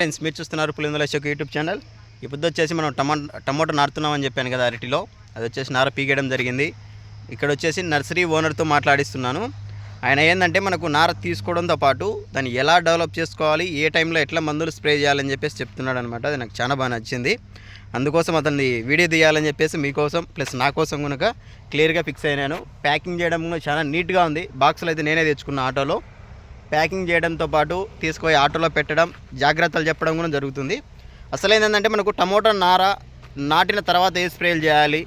Friends మీరు చూస్తున్నారు పులిందుల Ashok YouTube channel. ఇప్పుడు వచ్చేసి మనం టమాటో టమోటా నారుతున్నామని చెప్పాను కదా అరటిలో. అది వచ్చేసి నార పీకేయడం జరిగింది. ఇక్కడ వచ్చేసి నర్సరీ ఓనర్తో మాట్లాడిస్తున్నాను. ఆయన ఏంటంటే మనకు నార తీసుకోవడంతో పాటు దాన్ని ఎలా డెవలప్ చేసుకోవాలి ఏ టైంలో ఎట్లా మందులు స్ప్రే చేయాలని చెప్పేసి చెప్తున్నాడు అనమాట అది నాకు చాలా బాగా నచ్చింది. అందుకోసం అతన్ని వీడియో తీయాలని చెప్పేసి మీకోసం ప్లస్ నా కోసం కనుక క్లియర్గా ఫిక్స్ అయినాను. ప్యాకింగ్ చేయడం కూడా చాలా నీట్గా ఉంది. బాక్సులు అయితే నేనే తెచ్చుకున్న ఆటోలో. ప్యాకింగ్ చేయడంతో పాటు తీసుకుపోయి ఆటోలో పెట్టడం జాగ్రత్తలు చెప్పడం కూడా జరుగుతుంది. అసలు ఏంటంటే మనకు టమోటా నార నాటిన తర్వాత ఏ స్ప్రేలు చేయాలి?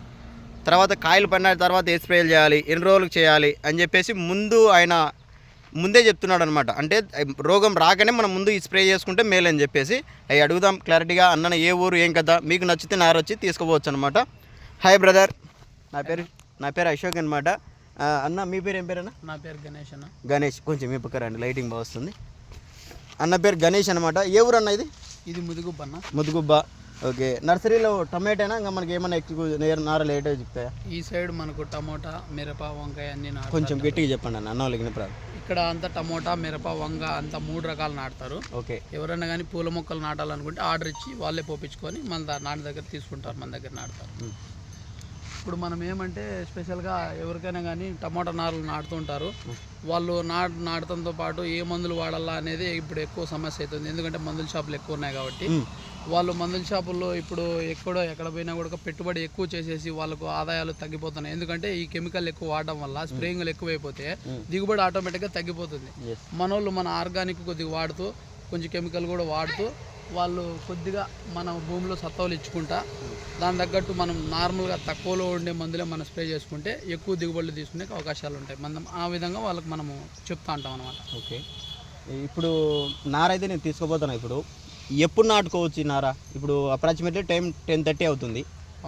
తర్వాత కాయలు పడిన తర్వాత ఏ స్ప్రేలు చేయాలి? ఎన్ని రోజులకు చేయాలి? అని చెప్పేసి ముందు ఆయన ముందే చెప్తున్నాడు అనమాట అంటే రోగం రాగానే మనం ముందు ఈ స్ప్రే చేసుకుంటే మేలు అని చెప్పేసి అవి అడుగుదాం క్లారిటీగా. అన్న ఏ ఊరు ఏం కదా మీకు నచ్చితే నార వచ్చి తీసుకోవచ్చు అనమాట హాయ్ బ్రదర్. నా పేరు నా పేరు అశోక్ అనమాట అన్న మీ పేరు ఏం పేరన్నా? నా పేరు గణేష్ అన్న. గణేష్ కొంచెం మీ పక్క రండి లైటింగ్ బాగా వస్తుంది. అన్న పేరు గణేష్ అనమాట ఏ ఊరు అన్న ఇది? ఇది ముదుగుబ్బ అన్న. ముదుగుబ్బ ఓకే. నర్సరీలో టమాటోనా? ఇంకా మనకి ఏమైనా ఎక్కువ నేర- లేటో చెప్తాయా? ఈ సైడ్ మనకు టమోటా మిరప వంకాయ అన్ని కొంచెం గట్టిగా చెప్పండి అన్న అన్న వాళ్ళకి ఇక్కడ అంతా టమోటా మిరప వంగ అంతా మూడు రకాలు నాటుతారు. ఓకే. ఎవరైనా కానీ పూల మొక్కలు నాటాలనుకుంటే ఆర్డర్ ఇచ్చి వాళ్ళే పోపించుకొని మన నాటి దగ్గర తీసుకుంటారు మన దగ్గర నాటుతారు. ఇప్పుడు మనం ఏమంటే స్పెషల్గా ఎవరికైనా కానీ టమోటా నారులు నాటుతుంటారు. వాళ్ళు నాటు నాటడంతో పాటు ఏ మందులు వాడాలా అనేది ఇప్పుడు ఎక్కువ సమస్య అవుతుంది ఎందుకంటే మందుల షాపులు ఎక్కువ ఉన్నాయి కాబట్టి. వాళ్ళు మందుల షాపుల్లో ఇప్పుడు ఎక్కడో ఎక్కడ పోయినా కూడా పెట్టుబడి ఎక్కువ చేసేసి వాళ్ళకు ఆదాయాలు తగ్గిపోతున్నాయి. ఎందుకంటే ఈ కెమికల్ ఎక్కువ వాడడం వల్ల స్ప్రేయింగ్లు ఎక్కువైపోతే దిగుబడి ఆటోమేటిక్గా తగ్గిపోతుంది. మనోళ్ళు మన ఆర్గానిక్ కొద్దిగా వాడుతూ కొంచెం కెమికల్ కూడా వాడుతూ వాళ్ళు కొద్దిగా మన భూమిలో సత్తావులు ఇచ్చుకుంటా దాని తగ్గట్టు మనం నార్మల్గా తక్కువలో ఉండే మందులే మనం స్ప్రే చేసుకుంటే ఎక్కువ దిగుబడులు తీసుకునే అవకాశాలు ఉంటాయి. మనం ఆ విధంగా వాళ్ళకి మనము చెప్తా ఉంటాం అనమాట ఓకే. ఇప్పుడు నార అయితే నేను తీసుకోబోతున్నా ఇప్పుడు. ఎప్పుడు నాటుకోవచ్చు ఈ నార? ఇప్పుడు అప్రాక్సిమేట్లీ టైం టెన్ థర్టీ అవుతుంది.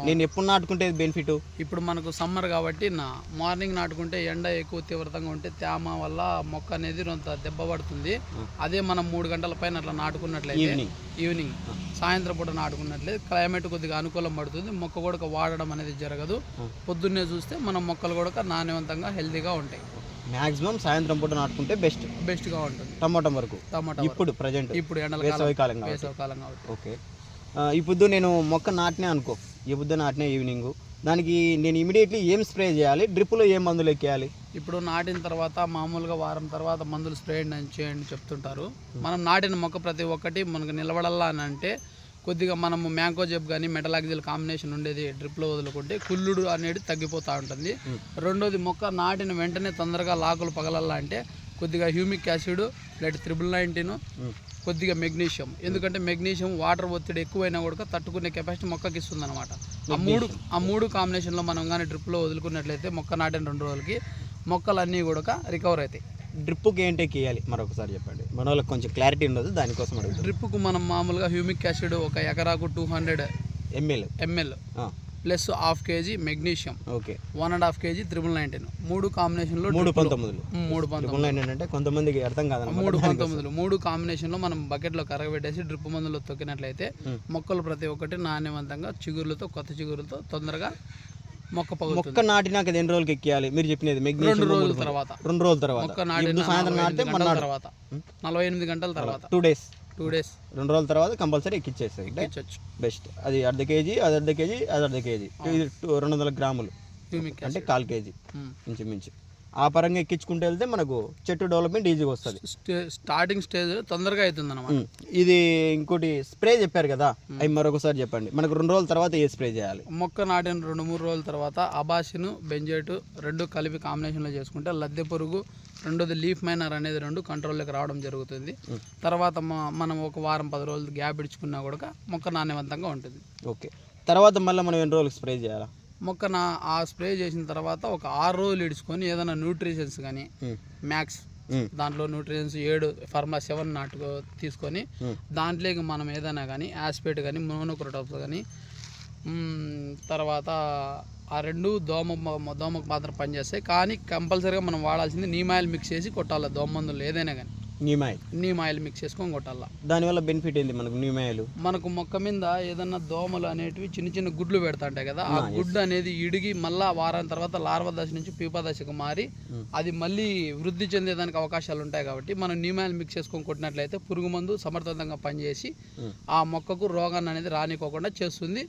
నేను ఎప్పుడు నాటుకుంటే బెనిఫిట్ ఇప్పుడు మనకు సమ్మర్ కాబట్టి నా మార్నింగ్ నాటుకుంటే ఎండ ఎక్కువ తీవ్రతంగా ఉంటే తేమ వల్ల మొక్క అనేది కొంత దెబ్బ పడుతుంది. అదే మనం మూడు గంటల పైన అట్లా నాటుకున్నట్లయితే ఈవినింగ్ సాయంత్రం పూట నాటుకున్నట్లయితే క్లైమేట్ కొద్దిగా అనుకూలం పడుతుంది. మొక్క కూడా వాడడం అనేది జరగదు. పొద్దున్నే చూస్తే మన మొక్కలు కూడా నాణ్యవంతంగా హెల్తీగా ఉంటాయి. మ్యాక్సిమం సాయంత్రం పూట నాటుకుంటే బెస్ట్ బెస్ట్గా ఉంటుంది. టమోటా వరకు. టమాటా ఇప్పుడు ప్రజెంట్ ఇప్పుడు ఎండల వేసవి కాలం. ఓకే. పొద్దు నేను మొక్క నాటినే అనుకో. ఈ పొద్దు నాటినే ఈవినింగ్. దానికి నేను ఇమీడియట్లీ ఏం స్ప్రే చేయాలి? డ్రిప్లో ఏం మందులు ఎక్కేయాలి? ఇప్పుడు నాటిన తర్వాత మామూలుగా వారం తర్వాత మందులు స్ప్రే చేయండి చెప్తుంటారు. మనం నాటిన మొక్క ప్రతి ఒక్కటి మనకు నిలబడాలా అని అంటే కొద్దిగా మనము మ్యాంగో జెబ్ కానీ మెటలాక్జిల్ కాంబినేషన్ ఉండేది డ్రిప్లో వదులుకుంటే కుళ్ళుడు అనేది తగ్గిపోతూ ఉంటుంది. రెండోది మొక్క నాటిన వెంటనే తొందరగా లాకులు పగలల్లా అంటే కొద్దిగా humic acid plus triple nineteen కొద్దిగా మెగ్నీషియం. ఎందుకంటే మెగ్నీషియం వాటర్ ఒత్తిడి ఎక్కువైనా కూడా తట్టుకునే కెపాసిటీ మొక్కకి ఇస్తుంది అనమాట ఆ మూడు ఆ మూడు కాంబినేషన్లో మనం కానీ డ్రిప్లో వదులుకున్నట్లయితే మొక్క నాటిన రెండు రోజులకి మొక్కలన్నీ కూడా రికవర్ అవుతాయి. డ్రిప్కి ఏంటి ఎక్కేయాలి మరొకసారి చెప్పండి. మన వాళ్ళకి కొంచెం క్లారిటీ ఉండదు దానికోసం అడుగుతాను డ్రిప్కు మనం మామూలుగా హ్యూమిక్ యాసిడ్ ఒక ఎకరాకు two hundred ML. ML. Plus half KG magnesium. Okay. One and half KG triple nineteen. మూడు కాంబినేషన్లో మూడు పంతొమ్మిదిలు. మూడు పంతొమ్మిది ఏంటంటే కొంతమందికి అర్థం కాదన్నమాట మూడు పంతొమ్మిదిలు. మూడు కాంబినేషన్లో మనం బకెట్లో కరగబెట్టేసి డ్రిప్ మందులు తొక్కినట్లయితే మొక్కలు ప్రతి ఒక్కటి నాణ్యవంతంగా చిగురులతో కొత్త చిగురులతో తొందరగా మొక్క మొక్క నాటినాక ఎన్ని రోజులకి ఎక్కేయాలి? మీరు చెప్పినది రెండు రోజుల తర్వాత. రెండు రోజుల తర్వాత. మొక్క నాటిన తర్వాత. నలభై ఎనిమిది గంటల తర్వాత. Two days. టూ డేస్ రెండు రోజుల తర్వాత కంపల్సరీ ఎక్కిచ్చేస్తాయి బెస్ట్. అది అర్ధ కేజీ అది అర్ధ కేజీ అది అర్ధ కేజీ. ఇది రెండు వందల గ్రాములు. అంటే కాల్ కేజీ మ్మ్. ఇంచుమించు. ఆ పరంగా ఎక్కించుకుంటూ వెళ్తే మనకు చెట్టు డెవలప్మెంట్ ఈజీగా వస్తుంది. స్టే స్టార్టింగ్ స్టేజ్ తొందరగా అవుతుంది అనమాట ఇది ఇంకోటి స్ప్రే చెప్పారు కదా అవి మరొకసారి చెప్పండి. మనకు రెండు రోజుల తర్వాత ఏ స్ప్రే చేయాలి? మొక్క నాటిన రెండు మూడు రోజుల తర్వాత అబాసిను బెంజేటు రెండు కలిపి కాంబినేషన్లో చేసుకుంటే లద్దె పురుగు రెండోది లీఫ్ మైనర్ అనేది రెండు కంట్రోల్లోకి రావడం జరుగుతుంది. తర్వాత మనం ఒక వారం పది రోజులు గ్యాప్ ఇచ్చుకున్నా కూడా మొక్క నాణ్యవంతంగా ఉంటుంది. ఓకే. తర్వాత మళ్ళీ మనం ఎన్ని రోజులకు స్ప్రే చేయాలా? మొక్క నా ఆ స్ప్రే చేసిన తర్వాత ఒక ఆరు రోజులు ఇడుచుకొని ఏదైనా న్యూట్రిషన్స్ కానీ. మ్యాక్స్. దాంట్లో న్యూట్రియన్స్ ఏడు ఫార్మా సెవెన్ నాటుకో తీసుకొని. దాంట్లోకి మనం ఏదైనా కానీ యాస్పేట్ కానీ మోనోక్రోటాప్స్ కానీ తర్వాత ఆ రెండు దోమ దోమకు మాత్రం పనిచేస్తాయి కానీ కంపల్సరీగా మనం వాడాల్సింది నీమాయిల్ మిక్స్ చేసి కొట్టాలి దోమ మందులు ఏదైనా కానీ నీమాయిల్. నీమ్ ఆయిల్ మిక్స్ చేసుకొని కొట్టాలా. దానివల్ల బెనిఫిట్ ఏంది మనకు నీమాయిల్? మనకు మొక్క మీద ఏదన్నా దోమలు అనేటివి చిన్న చిన్న గుడ్లు పెడతాంటాయి కదా ఆ గుడ్డు అనేది ఇడిగి మళ్ళా వారం తర్వాత లార్వ దశ నుంచి పీపా దశకు మారి అది మళ్ళీ వృద్ధి చెందేదానికి అవకాశాలు ఉంటాయి కాబట్టి మనం నీమాయిల్ మిక్స్ చేసుకొని కొట్టినట్లయితే పురుగు మందు సమర్థవంతంగా పనిచేసి ఆ మొక్కకు రోగాన్ని అనేది రానికోకుండా చేస్తుంది.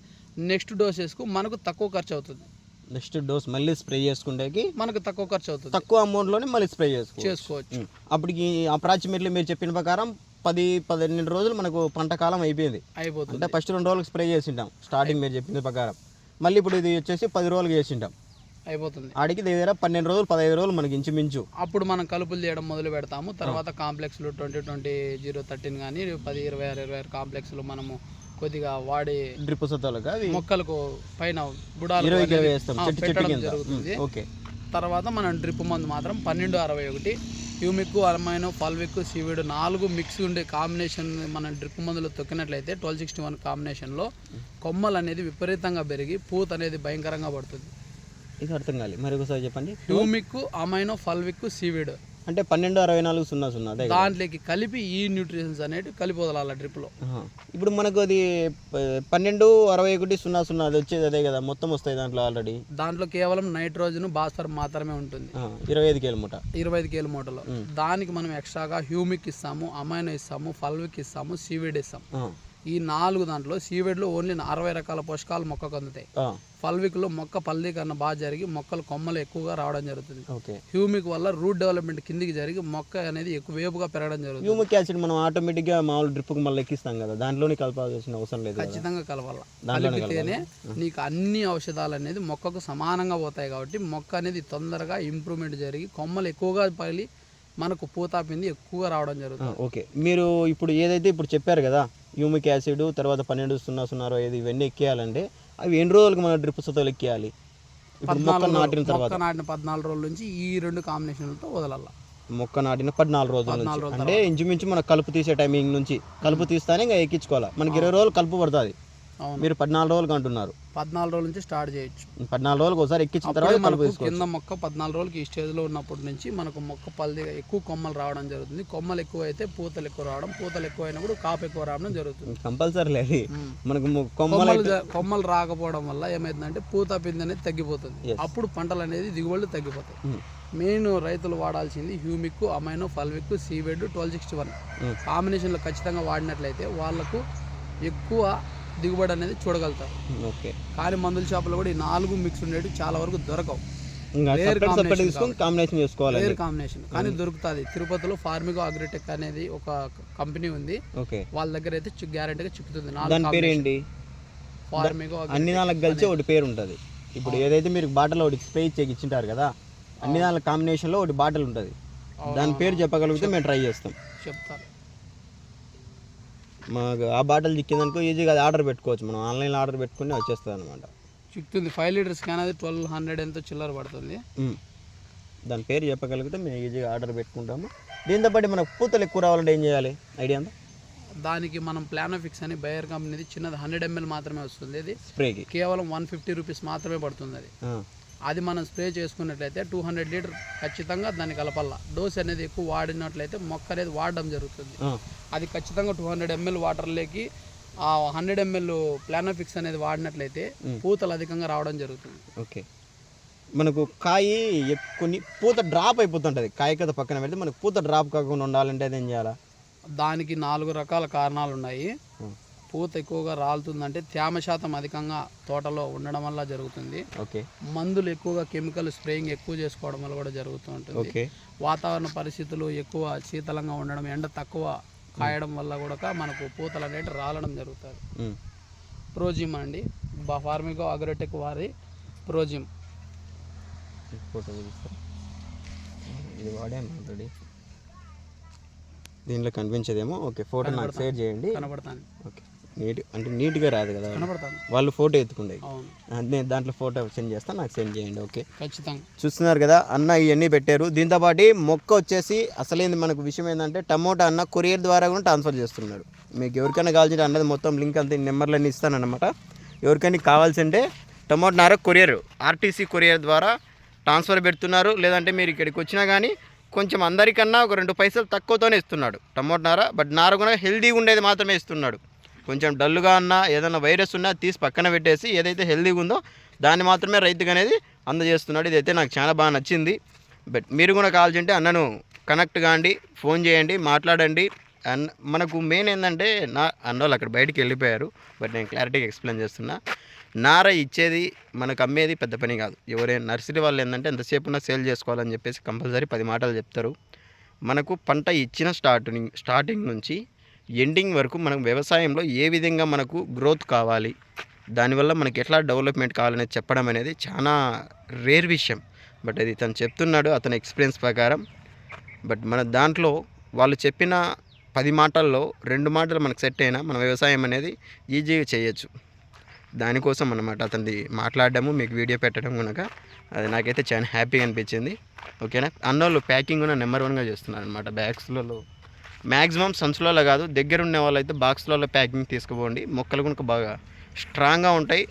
నెక్స్ట్ డోసెస్కు మనకు తక్కువ ఖర్చు అవుతుంది. నెక్స్ట్ డోస్ మళ్ళీ స్ప్రే చేసుకుంటే మనకు తక్కువ ఖర్చు అవుతుంది. తక్కువ అమౌంట్లోనే మళ్ళీ స్ప్రే చేసుకో చేసుకోవచ్చు. అప్పటికి అప్రాక్సిమేట్లీ మీరు చెప్పిన ప్రకారం పది పన్నెండు రోజులు మనకు పంట కాలం అయిపోయింది. అయిపోతుంది. అంటే ఫస్ట్ రెండు రోజులకు స్ప్రే చేసింటాం. స్టార్టింగ్ మీరు చెప్పిన ప్రకారం. మళ్ళీ ఇప్పుడు ఇది వచ్చేసి పది రోజులకు చేసింటాం. అయిపోతుంది. ఆడికి దగ్గర పన్నెండు రోజులు పదహైదు రోజులు మనకి ఇంచుమించు. అప్పుడు మనం కలుపులు చేయడం మొదలు పెడతాము. తర్వాత కాంప్లెక్స్లు ట్వంటీ ట్వంటీ జీరో థర్టీన్ కానీ పది ఇరవై ఆరు ఇరవై ఆరు కాంప్లెక్స్లు మనము కొద్దిగా వాడి డ్రిప్ మొక్కలకు పైన బుడాలు పెట్టడం జరుగుతుంది. ఓకే. తర్వాత మనం డ్రిప్ మందు మాత్రం పన్నెండు అరవై ఒకటి హ్యూమిక్ అర్మైనో ఫల్విక్ సీవిడ్ నాలుగు మిక్స్ ఉండే కాంబినేషన్ మనం డ్రిప్ మందులు తొక్కినట్లయితే ట్వెల్వ్ సిక్స్టీ వన్ కాంబినేషన్లో కొమ్మలు అనేది విపరీతంగా పెరిగి పూత అనేది భయంకరంగా పడుతుంది. ఇది అర్థం కాలి. మరి ఒకసారి చెప్పండి. హ్యూమిక్ అమైనో ఫల్విక్ సీవిడ్ అంటే పన్నెండు అరవై నాలుగు సున్నా సున్నా అదే? దాంట్లోకి కలిపి ఈ న్యూట్రిషన్స్ అనేవి కలిపి వదలాల డ్రిప్లో. ఇప్పుడు మనకు అది పన్నెండు అరవై ఒకటి సున్నా సున్నా అది వచ్చేది అదే కదా మొత్తం వస్తాయి దాంట్లో ఆల్రెడీ దాంట్లో కేవలం నైట్రోజన్ భాస్వర్ మాత్రమే ఉంటుంది. ఇరవై ఐదు కేలు మూట. ఇరవై ఐదు కేల మూటలో. దానికి మనం ఎక్స్ట్రాగా హ్యూమిక్ ఇస్తాము అమైనో ఇస్తాము ఫల్విక్ ఇస్తాము సీవిడ్ ఇస్తాం. ఆ, ఈ నాలుగు దాంట్లో సీవిడ్లో ఓన్లీ అరవై రకాల పోషకాలు మొక్కకు అందుతాయి. ఆ, ఫల్విక్లో మొక్క పల్లీకరణ బాగా జరిగి మొక్కలు కొమ్మలు ఎక్కువగా రావడం జరుగుతుంది. హ్యూమిక్ వల్ల రూట్ డెవలప్మెంట్ కిందికి జరిగి మొక్క అనేది ఎక్కువ వేపుగా పెరగడం జరుగుతుంది. హ్యూమిక్ యాసిడ్ మనం ఆటోమేటిక్గా మామూలు డ్రిప్కి మళ్ళీ ఎక్కిస్తాం కదా దాంట్లోనే కలపాల్సిన అవసరం లేదు ఖచ్చితంగా కలవాల. కలిపితేనే నీకు అన్ని ఔషధాలు అనేది మొక్కకు సమానంగా పోతాయి కాబట్టి మొక్క అనేది తొందరగా ఇంప్రూవ్మెంట్ జరిగి కొమ్మలు ఎక్కువగా పగిలి మనకు పూతాపింది ఎక్కువగా రావడం జరుగుతుంది. ఓకే. మీరు ఇప్పుడు ఏదైతే ఇప్పుడు చెప్పారు కదా హ్యూమిక్ యాసిడ్ తర్వాత పన్నెండు సున్నా సున్నా ఇవన్నీ ఎక్కేయాలంటే అవి ఎన్ని రోజులకు మన డ్రిప్ సతలు ఎక్కేయాలి మొక్క నాటిన తర్వాత. నాటిన పద్నాలుగు రోజుల నుంచి ఈ రెండు కాంబినేషన్లతో వదలాల. మొక్క నాటిన పద్నాలుగు రోజుల నుంచి. అంటే ఇంచుమించు మన కలుపు తీసే టైమింగ్ నుంచి కలుపు తీస్తానే ఇంకా ఎక్కించుకోవాలి? మనకి ఇరవై రోజులు కలుపు పడుతుంది. మీరు పద్నాలుగు రోజులకు అంటున్నారు. పద్నాలుగు రోజుల నుంచి స్టార్ట్ చేయొచ్చు. పద్నాలుగు రోజులకు ఒకసారి ఎక్కించిన తర్వాత మనకు కింద మొక్క పద్నాలుగు రోజులకి ఈ స్టేజ్లో ఉన్నప్పటి నుంచి మనకు మొక్క పల్ది ఎక్కువ కొమ్మలు రావడం జరుగుతుంది. కొమ్మలు ఎక్కువ అయితే పూతలు ఎక్కువ రావడం పూతలు ఎక్కువ అయినప్పుడు కాపు ఎక్కువ రావడం జరుగుతుంది. కంపల్సరీ లేదు. మనకు కొమ్మలు కొమ్మలు రాకపోవడం వల్ల ఏమైందంటే పూత పిండి అనేది తగ్గిపోతుంది. అప్పుడు పంటలు అనేది దిగుబడులు తగ్గిపోతాయి. మెయిన్ రైతులు వాడాల్సింది humic amino fulvic seaweed twelve sixty one. కాంబినేషన్లో ఖచ్చితంగా వాడినట్లయితే వాళ్ళకు ఎక్కువ దిగుబడి అనేది చూడగలుగుతారు ఓకే. కానీ మందుల షాపులో కూడా ఈ నాలుగు మిక్స్ ఉండేవి చాలా వరకు దొరకవు. కాంబినేషన్ చేసుకోవాలి వేరు కాంబినేషన్ కానీ దొరుకుతుంది. తిరుపతిలో ఫార్మిగో అగ్రిటెక్ అనేది ఒక కంపెనీ ఉంది. ఓకే. వాళ్ళ దగ్గర అయితే గ్యారెంటీగా చిక్కుతుంది దాని నాలుగు పేరు ఏంటి? ఫార్మిగో అన్ని దానికి కలిసి ఒకటి పేరు ఉంటుంది. ఇప్పుడు ఏదైతే మీరు బాటిల్ ఒకటి స్ప్రే ఇచ్చింటారు కదా అన్ని దాని కాంబినేషన్లో ఒకటి బాటిల్ ఉంటుంది. దాని పేరు చెప్పగలిగితే మేము ట్రై చేస్తాం. చెప్తారు మాకు ఆ బాటిల్ చిక్కిందనుకో ఈజీగా అది ఆర్డర్ పెట్టుకోవచ్చు మనం. ఆన్లైన్లో ఆర్డర్ పెట్టుకుని వచ్చేస్తుంది అనమాట చిక్కుతుంది. ఫైవ్ లీటర్స్ క్యాన్ అది ట్వెల్వ్ హండ్రెడ్ ఎంతో చిల్లర పడుతుంది. దాని పేరు చెప్పగలిగితే మేము ఈజీగా ఆర్డర్ పెట్టుకుంటాము. దీంతో పాటు మనకు పూతలు ఎక్కువ రావాలంటే ఏం చేయాలి? ఐడియా ఉందా? దానికి మనం ప్లానోఫిక్స్ అని బయర్ కంపెనీది చిన్నది హండ్రెడ్ ఎంఎల్ మాత్రమే వస్తుంది. ఇది స్ప్రేకి. కేవలం వన్ ఫిఫ్టీ రూపీస్ మాత్రమే పడుతుంది అది. అది మనం స్ప్రే చేసుకున్నట్లయితే టూ హండ్రెడ్ లీటర్ ఖచ్చితంగా దాన్ని కలపాల డోస్ అనేది ఎక్కువ వాడినట్లయితే మొక్క అనేది వాడడం జరుగుతుంది. అది ఖచ్చితంగా టూ హండ్రెడ్ ఎంఎల్ వాటర్లోకి ఆ హండ్రెడ్ ఎంఎల్ ప్లానోఫిక్స్ అనేది వాడినట్లయితే పూతలు అధికంగా రావడం జరుగుతుంది. ఓకే. మనకు కాయ కొన్ని పూత డ్రాప్ అయిపోతుంటుంది. కాయ కథ పక్కన పెడితే మనకు పూత డ్రాప్ కాకుండా ఉండాలంటే అది ఏం చేయాలా? దానికి నాలుగు రకాల కారణాలు ఉన్నాయి పూత ఎక్కువగా రాలుతుందంటే తేమ శాతం అధికంగా తోటలో ఉండడం వల్ల జరుగుతుంది. ఓకే. మందులు ఎక్కువగా కెమికల్ స్ప్రేయింగ్ ఎక్కువ చేసుకోవడం వల్ల కూడా జరుగుతూ ఉంటుంది. ఓకే. వాతావరణ పరిస్థితులు ఎక్కువ శీతలంగా ఉండడం ఎండ తక్కువ కాయడం వల్ల కూడా మనకు పూతలు అనేవి రాలడం జరుగుతుంది. ప్రోజిమ్ అండి. ఫార్మిగో అగ్రోటెక్ వారి ప్రోజిమ్. ఫోటో చూపిస్తా ఇది వాడాను ఆల్రెడీ దీంట్లో కనిపించేదేమో. ఓకే ఫోటో నాకు షేర్ చేయండి. కనబడతాను ఓకే. నీట్ అంటే నీట్గా రాదు కదా. వాళ్ళు ఫోటో ఎత్తుకుండే నేను దాంట్లో ఫోటో సెండ్ చేస్తాను నాకు సెండ్ చేయండి ఓకే? ఖచ్చితంగా. చూస్తున్నారు కదా అన్న ఇవన్నీ పెట్టారు. దీంతో పాటు మొక్క వచ్చేసి అసలేంది మనకు విషయం ఏంటంటే టమోటా అన్న కొరియర్ ద్వారా కూడా ట్రాన్స్ఫర్ చేస్తున్నాడు మీకు ఎవరికైనా కావాల్సింటే అన్నది మొత్తం లింక్ అంతా నెంబర్లన్నీ ఇస్తానన్నమాట. ఎవరికైనా కావాల్సింటే టమోటా నార కొరియర్ ఆర్టీసీ కొరియర్ ద్వారా ట్రాన్స్ఫర్ పెడుతున్నారు. లేదంటే మీరు ఇక్కడికి వచ్చినా కానీ కొంచెం అందరికన్నా ఒక రెండు పైసలు తక్కువతోనే ఇస్తున్నాడు. టమోటా నార బట్ నార కూడా హెల్దీగా ఉండేది మాత్రమే ఇస్తున్నాడు. కొంచెం డల్గా ఉన్నా ఏదైనా వైరస్ ఉన్నా తీసి పక్కన పెట్టేసి ఏదైతే హెల్దీగా ఉందో దాన్ని మాత్రమే రైతుకు అనేది అందజేస్తున్నాడు. ఇదైతే నాకు చాలా బాగా నచ్చింది. బట్ మీరు కూడా కావాల్సింటే అన్నను కనెక్ట్ కాండి ఫోన్ చేయండి మాట్లాడండి. అండ్ మనకు మెయిన్ ఏంటంటే నా అన్నోళ్ళు అక్కడ బయటికి వెళ్ళిపోయారు. బట్ నేను క్లారిటీగా ఎక్స్ప్లెయిన్ చేస్తున్నా. నార ఇచ్చేది మనకు అమ్మేది పెద్ద పని కాదు. ఎవరైనా నర్సరీ వాళ్ళు ఏంటంటే ఎంతసేపు ఉన్నా సేల్ చేసుకోవాలని చెప్పేసి కంపల్సరీ పది మాటలు చెప్తారు. మనకు పంట ఇచ్చిన స్టార్టింగ్ స్టార్టింగ్ నుంచి ఎండింగ్ వరకు మనం వ్యవసాయంలో ఏ విధంగా మనకు గ్రోత్ కావాలి దానివల్ల మనకి ఎట్లా డెవలప్మెంట్ కావాలనేది చెప్పడం అనేది చాలా రేర్ విషయం. బట్ అది తను చెప్తున్నాడు అతని ఎక్స్పీరియన్స్ ప్రకారం. బట్ మన దాంట్లో వాళ్ళు చెప్పిన పది మాటల్లో రెండు మాటలు మనకు సెట్ అయినా మన వ్యవసాయం అనేది ఈజీగా చేయొచ్చు. దానికోసం అన్నమాట అతనిది మాట్లాడడము మీకు వీడియో పెట్టడం కనుక అది నాకైతే చాలా హ్యాపీగా అనిపించింది. ఓకేనా అన్నోళ్ళు ప్యాకింగ్ కూడా నెంబర్ వన్గా చేస్తున్నారు అనమాట బ్యాగ్స్లలో మ్యాక్సిమం సంచులలో కాదు దగ్గర ఉన్న వాళ్ళైతే బాక్స్లలో ప్యాకింగ్ తీసుకుపోండి. మొక్కలు కనుక బాగా స్ట్రాంగ్గా ఉంటాయి.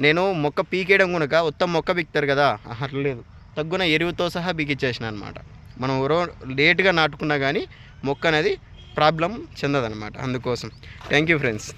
నేను మొక్క పీకేయడం కనుక మొత్తం మొక్క పీకుతారు కదా అర్లేదు లేదు. తగ్గున ఎరువుతో సహా పీకిచ్చేసిన అనమాట మనం ఎవరో లేట్గా నాటుకున్నా కానీ మొక్క అనేది ప్రాబ్లం చెందదనమాట. అందుకోసం. Thank you friends.